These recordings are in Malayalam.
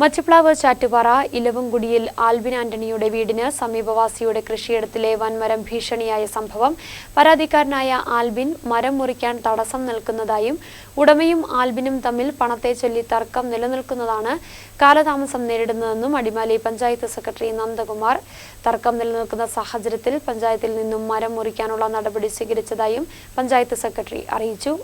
മച്ചപ്ലാവ് ചാറ്റുപാറ ഇലവുംകുടിയിൽ ആൽബിൻ ആന്റണിയുടെ വീടിന് സമീപവാസിയുടെ കൃഷിയിടത്തിലെ വൻമരം ഭീഷണിയായ സംഭവം. പരാതിക്കാരനായ ആൽബിൻ മരം മുറിക്കാൻ തടസ്സം നിൽക്കുന്നതായും ഉടമയും ആൽബിനും തമ്മിൽ പണത്തെ ചൊല്ലി തർക്കം നിലനിൽക്കുന്നതാണ് കാലതാമസം നേരിടുന്നതെന്നും അടിമാലി പഞ്ചായത്ത് സെക്രട്ടറി നന്ദകുമാർ. തർക്കം നിലനിൽക്കുന്ന സാഹചര്യത്തിൽ പഞ്ചായത്തിൽ നിന്നും മരം മുറിക്കാനുള്ള നടപടി സ്വീകരിച്ചതായും പഞ്ചായത്ത് സെക്രട്ടറി അറിയിച്ചു.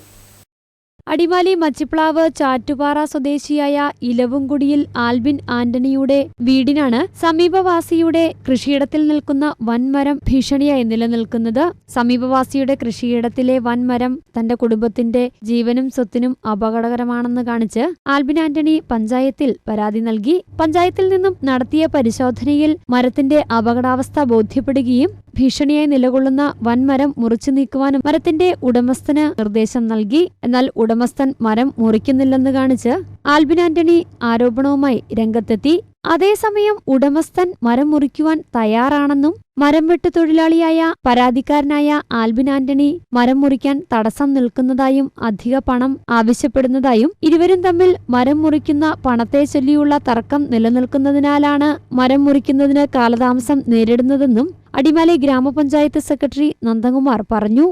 അടിമാലി മച്ചിപ്ലാവ് ചാറ്റുപാറ സ്വദേശിയായ ഇലവുംകുടിയിൽ ആൽബിൻ ആന്റണിയുടെ വീടിനാണ് സമീപവാസിയുടെ കൃഷിയിടത്തിൽ നിൽക്കുന്ന വൻമരം ഭീഷണിയായി നിലനിൽക്കുന്നത്. സമീപവാസിയുടെ കൃഷിയിടത്തിലെ വൻമരം തന്റെ കുടുംബത്തിന്റെ ജീവനും സ്വത്തിനും അപകടകരമാണെന്ന് കാണിച്ച് ആൽബിൻ ആന്റണി പഞ്ചായത്തിൽ പരാതി നൽകി. പഞ്ചായത്തിൽ നിന്നും നടത്തിയ പരിശോധനയിൽ മരത്തിന്റെ അപകടാവസ്ഥ ബോധ്യപ്പെടുകയും ഭീഷണിയായി നിലകൊള്ളുന്ന വൻമരം മുറിച്ചു നീക്കുവാനും മരത്തിന്റെ ഉടമസ്ഥന് നിർദ്ദേശം നൽകി. എന്നാൽ ഉടമസ്ഥൻ മരം മുറിക്കുന്നില്ലെന്ന് കാണിച്ച് ആൽബിൻ ആന്റണി ആരോപണവുമായി രംഗത്തെത്തി. അതേസമയം ഉടമസ്ഥൻ മരം മുറിക്കുവാൻ തയ്യാറാണെന്നും മരം വെട്ട് തൊഴിലാളിയായ പരാതിക്കാരനായ ആൽബിൻ ആന്റണി മരം മുറിക്കാൻ തടസ്സം നിൽക്കുന്നതായും അധിക പണം ആവശ്യപ്പെടുന്നതായും ഇരുവരും തമ്മിൽ മരം മുറിക്കുന്ന പണത്തെ ചൊല്ലിയുള്ള തർക്കം നിലനിൽക്കുന്നതിനാലാണ് മരം മുറിക്കുന്നതിന് കാലതാമസം നേരിടുന്നതെന്നും അടിമാലി ഗ്രാമപഞ്ചായത്ത് സെക്രട്ടറി നന്ദകുമാർ പറഞ്ഞു.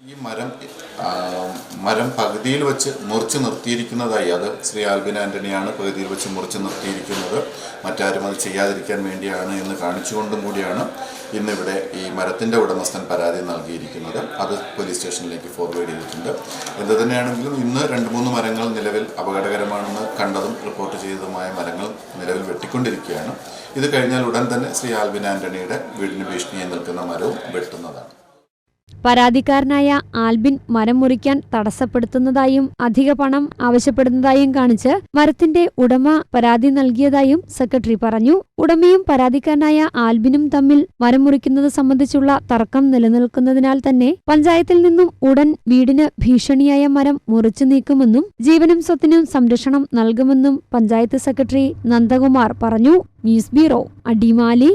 ഈ മരം മരം പകുതിയിൽ വെച്ച് മുറിച്ച് നിർത്തിയിരിക്കുന്നതായി. അത് ശ്രീ ആൽബിൻ ആന്റണിയാണ് പകുതിയിൽ വെച്ച് മുറിച്ച് നിർത്തിയിരിക്കുന്നത്. മറ്റാരും അത് ചെയ്യാതിരിക്കാൻ വേണ്ടിയാണ് എന്ന് കാണിച്ചുകൊണ്ടും കൂടിയാണ് ഇന്നിവിടെ ഈ മരത്തിന്റെ ഉടമസ്ഥൻ പരാതി നൽകിയിരിക്കുന്നത്. അത് പോലീസ് സ്റ്റേഷനിലേക്ക് ഫോർവേഡ് ചെയ്തിട്ടുണ്ട്. എന്ത് തന്നെയാണെങ്കിലും ഇന്ന് രണ്ട് മൂന്ന് മരങ്ങൾ നിലവിൽ അപകടകരമാണെന്ന് കണ്ടതും റിപ്പോർട്ട് ചെയ്തതുമായ മരങ്ങൾ നിലവിൽ വെട്ടിക്കൊണ്ടിരിക്കുകയാണ്. ഇത് കഴിഞ്ഞാൽ ഉടൻ തന്നെ ശ്രീ ആൽബിൻ ആന്റണിയുടെ വീടിന് ഭീഷണിയായി നിൽക്കുന്ന മരവും വെട്ടുന്നതാണ്. പരാതിക്കാരനായ ആൽബിൻ മരം മുറിക്കാൻ തടസ്സപ്പെടുത്തുന്നതായും അധിക പണം ആവശ്യപ്പെടുന്നതായും കാണിച്ച് മരത്തിന്റെ ഉടമ പരാതി നൽകിയതായും സെക്രട്ടറി പറഞ്ഞു. ഉടമയും പരാതിക്കാരനായ ആൽബിനും തമ്മിൽ മരം മുറിക്കുന്നത് സംബന്ധിച്ചുള്ള തർക്കം നിലനിൽക്കുന്നതിനാൽ തന്നെ പഞ്ചായത്തിൽ നിന്നും ഉടൻ വീടിന് ഭീഷണിയായ മരം മുറിച്ചു നീക്കുമെന്നും ജീവനും സ്വത്തിനും സംരക്ഷണം നൽകുമെന്നും പഞ്ചായത്ത് സെക്രട്ടറി നന്ദകുമാർ പറഞ്ഞു. News bureau Adimali.